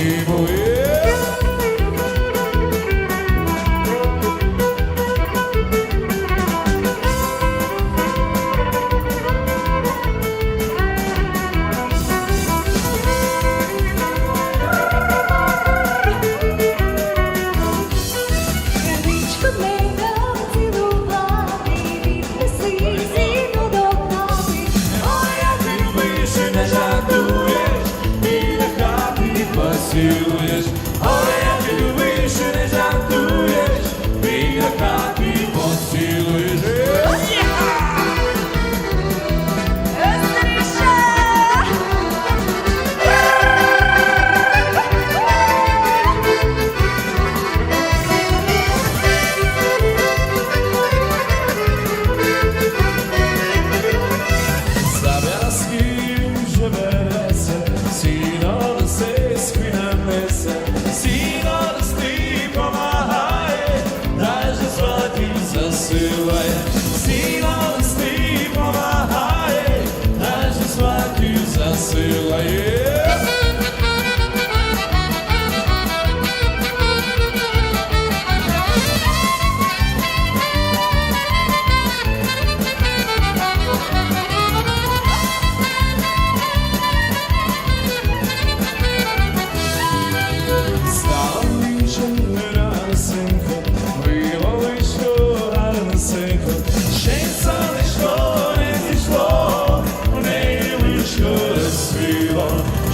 і. працюєш, але як любиш, не жартуєш, ти яка.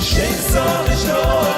schicksal ich